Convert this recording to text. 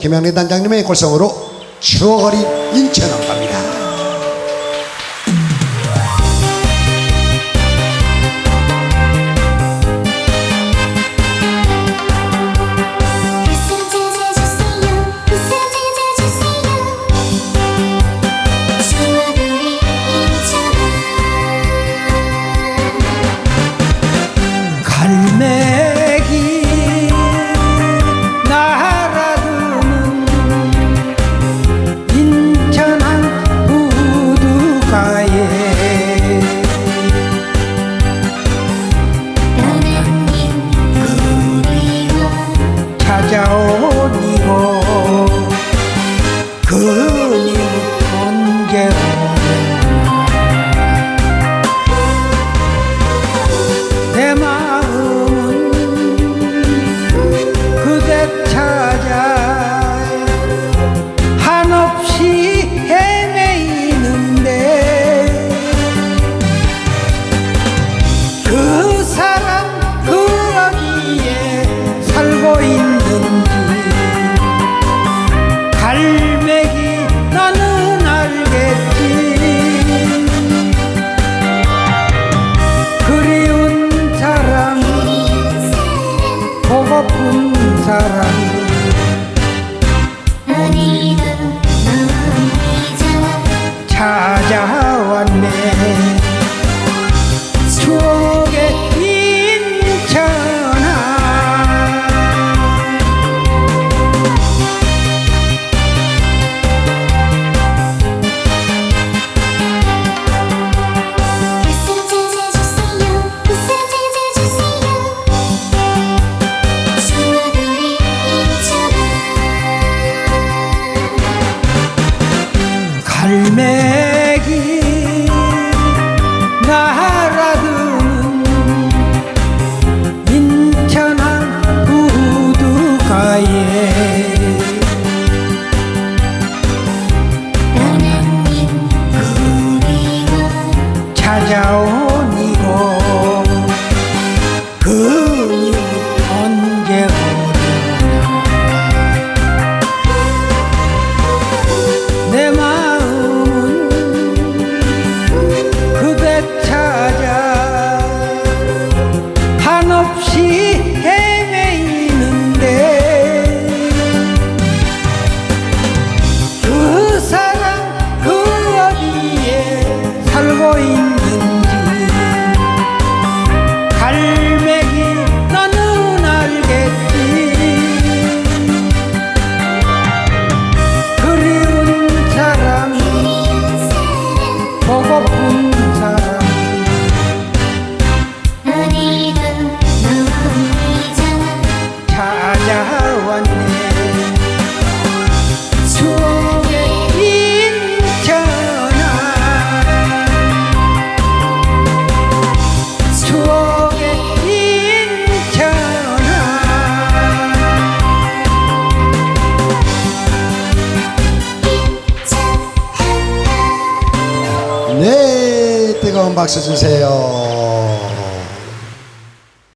김영래 단장님의 골성으로 추억거리 인천항감 chao. 백이 날아드는 인천항 우두가에 하나님 그리워 찾아오 찾아왔네. 네, 뜨거운 박수 주세요.